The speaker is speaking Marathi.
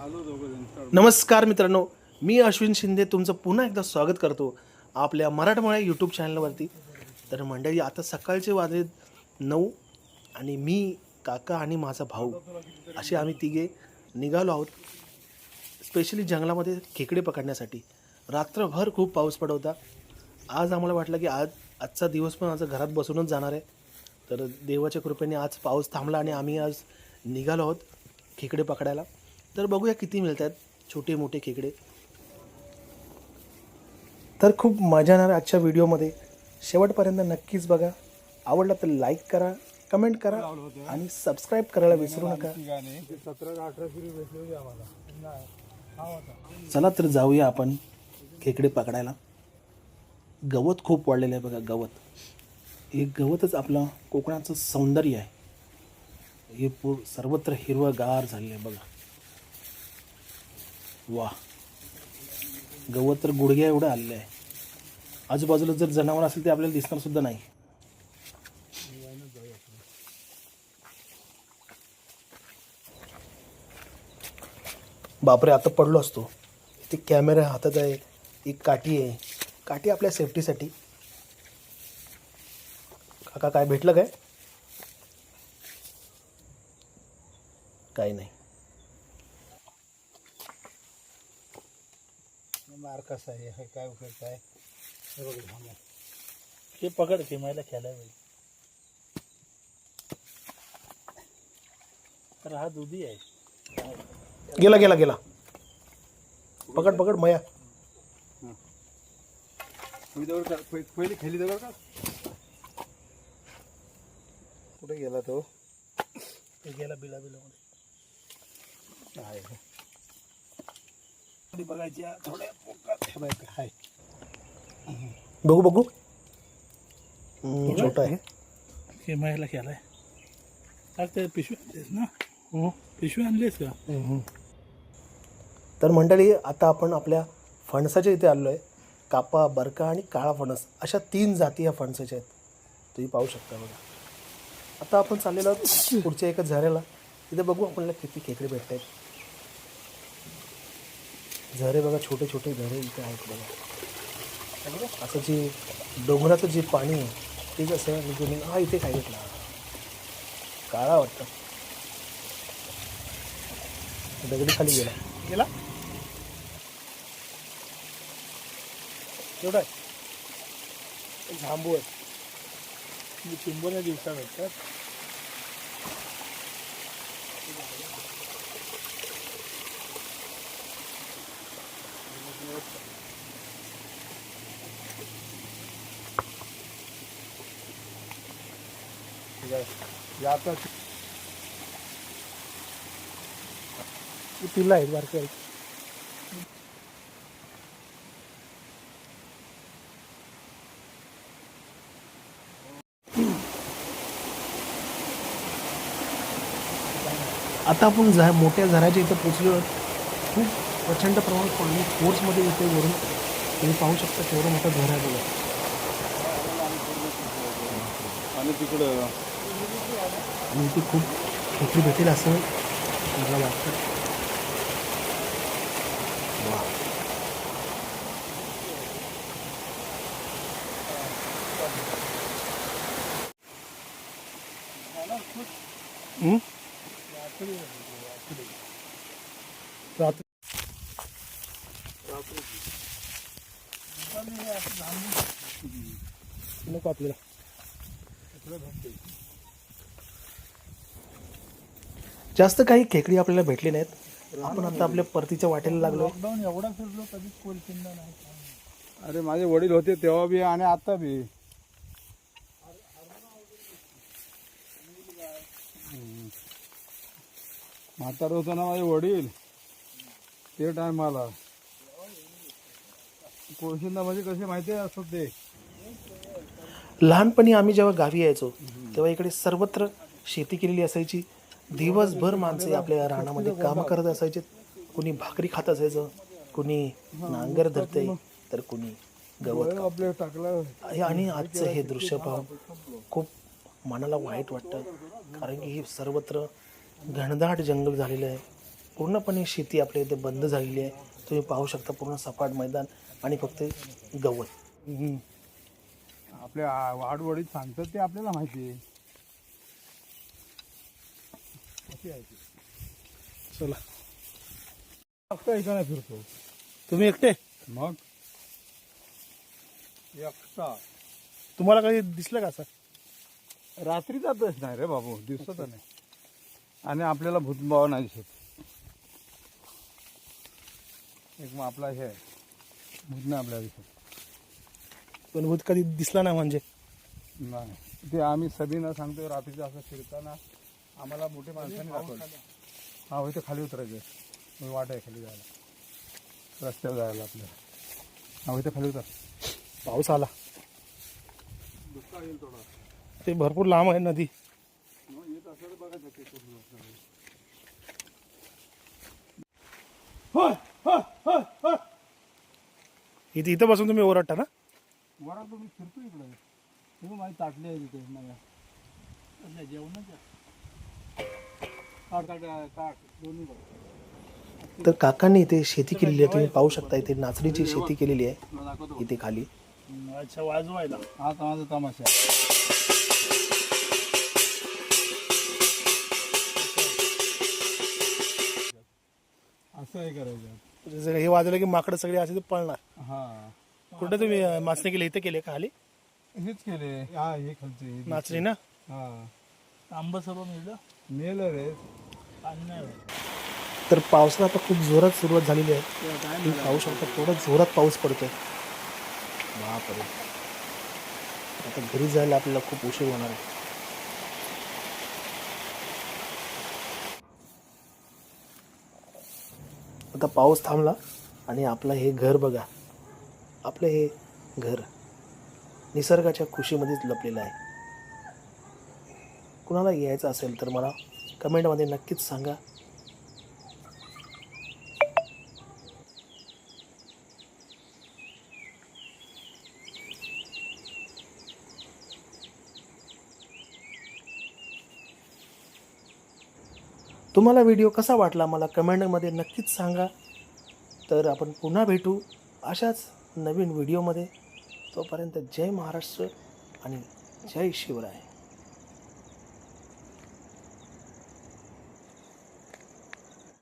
नमस्कार मित्रांनो मी अश्विन शिंदे तुमचं पुन्हा एकदा स्वागत करतो आपल्या मराठमोळ्या यूट्यूब चॅनलवरती तर मंडळी आता सकाळचे वाजले नऊ आणि मी काका आणि माझा भाऊ असे आम्ही तिघे निघालो आहोत स्पेशली जंगलामध्ये खेकडे पकडण्यासाठी. रात्रभर खूप पाऊस पडत होता. आज आम्हाला वाटलं की आज आजचा दिवस पण आज घरात बसूनच जाणार आहे. तर देवाच्या कृपेने आज पाऊस थांबला आणि आम्ही आज निघालो आहोत खेकडे पकडायला. तर बघूया किती मिळतात छोटे मोठे खेकडे. तर खूप मजा येणार आजच्या व्हिडिओमध्ये. शेवटपर्यंत नक्कीच बघा. आवडला तर लाईक करा कमेंट करा आणि सबस्क्राईब करायला विसरू नका. चला तर जाऊया आपण खेकडे पकडायला. गवत खूप वाढलेलं आहे बघा गवत. हे गवतच आपलं कोकणाचं सौंदर्य आहे. हे पूर सर्वत्र हिरवंगार झालेलं आहे बघा. वा. गवत तर गुडघ्या एवढं आलेलं आहे. आजूबाजूला जर जनावर असेल ते आपल्याला दिसणार सुद्धा नाही. बापरे आता पडलो असतो. ते कॅमेरा हातात आहे एक काठी आहे. काठी आपल्या सेफ्टीसाठी. काका काय भेटलं काय? काही नाही. मार कसा आहे हे काय उपयोग काय? हे बघ थांबा. हे पकड की मला खेळायला पाहिजे तर हा दुधी आहे. गेला गेला गेला. पकड पकड मया. पहिली खेळली जवळ का? कुठे गेला तो? ते गेला बिला बिला आहे. थोड्या हे बघ, आहे. बघू छोटा आहे. हे मायला केलाय अरे ते पिशवी आणलीस ना? हम्म. पिशवी आणलीस का. तर मंडळी आता आपण आपल्या फणसाच्या इथे आलो आहे कापा बरका आणि काळा फणस. अशा तीन जाती या फणसाच्या आहेत. तुम्ही पाहू शकता बघा. आता आपण चाललेलो आहोत पुढच्या एका झऱ्याला. तिथे बघू आपल्याला किती खेकडे भेटत आहेत झरे बघा छोटे छोटे झरे इथे आहेत बघा. असं जे डोंगराचं जे पाणी आहे ते कसं आहे म्हणजे हा इथे काय भेटला काळा वाटतं. दगडी खाली गेला. गेला? एवढा झांबू आहे. चिंबून दिवसा भेटतात याचा आहेत बारके आता आपण झा मोठ्या झऱ्याच्या इथं पोचलो. खूप प्रचंड प्रमाणात पाणी फोर्समध्ये इथे वरून तुम्ही पाहू शकता केवढं मोठं झरा आणि तिकडं आणि इथे खूप खेकडी भेटेल असं मला वाटतं वा. हम्म? रात्री नको आपल्याला जास्त काही खेकडी आपल्याला भेटली नाहीत. आपण आता आपल्या परतीच्या वाटेला लागलो लॉकडाऊन एवढा फिरलो कधीच कोलकिंदा नाही. अरे माझे वडील होते तेव्हा बी आणि आता बी. म्हातारं होतं ना माझे वडील. ते टायमाला कोळशिंदा म्हणजे कसे माहिती आहे असं ते? लहानपणी आम्ही जेव्हा गावी यायचो तेव्हा इकडे सर्वत्र शेती केलेली असायची. दिवसभर माणसे आपल्या रानामध्ये कामं करत असायचे. कुणी भाकरी खात असायचं कुणी नांगर धरते तर कुणी गवत आपले टाकलं. हे आणि आजचं हे दृश्य पाहून खूप मनाला वाईट वाटतं. कारण की हे सर्वत्र घनदाट जंगल झालेलं आहे. पूर्णपणे शेती आपल्या इथे बंद झालेली आहे. तुम्ही पाहू शकता पूर्ण सपाट मैदान आणि फक्त गवत. आपल्या वाडवडीत सांगतात ते आपल्याला माहिती आहे. अशी आहे ती. चला फिरतो? तुम्ही एकटे? मग? एकटा. तुम्हाला काही दिसलं का असं? रात्री जातच नाही रे बाबू दिसत नाही. आणि आपल्याला भूतभाव नाही दिसत. एक मग आपला हे आहे. भूत नाही आपल्याला दिसत. पण भूत कधी दिसला नाही म्हणजे? नाही. ते आम्ही सभीना सांगतोय रात्रीचं असं फिरताना आम्हाला मोठे माणसाने दाखवलं. हा होय ते खाली उतरायचं वाट आहे खाली जायला. रस्त्यावर जायला आपल्याला हा हो, इथे खाली उतर. पाऊस आला. ते भरपूर लांब आहे नदी. इथे इथं बसून तुम्ही ओरडता ना? वरात तुम्ही फिरतो इकडे. तुम्ही माझी ताटली आहे तिथे नव्या जेवणाच्या तर काकांनी इथे शेती केलेली आहे तुम्ही पाहू शकता इथे नाचणीची शेती केलेली आहे इथे खाली. अच्छा वाजवायला. हा माझा तमाशा. असं हे करायचं. जसं हे वाजलं की माकडं सगळे असे ते पळणार. हा. कुठे तुम्ही अं, माचणी केली इथे केले का खाली? हेच केले. हा हे खालचे हे नाचणी ना? हा. आंबा मिळलं रे. तर पावसाला आता खूप जोरात सुरुवात झालेली आहे. तुम्ही पाहू शकता थोडा जोरात पाऊस पडतोय. बापरे. आता घरी जायला आपल्याला खूप उशीर होणार आहे. आता पाऊस थांबला आणि आपलं हे घर बघा. आपलं हे घर निसर्गाच्या खुशीमध्येच लपलेलं आहे. कुणाला यायचं असेल तर मला कमेंटमध्ये नक्कीच सांगा. तुम्हाला व्हिडिओ कसा वाटला मला कमेंटमध्ये नक्कीच सांगा. तर आपण पुन्हा भेटू अशाच नवीन व्हिडिओमध्ये. तोपर्यंत जय महाराष्ट्र आणि जय शिवराय.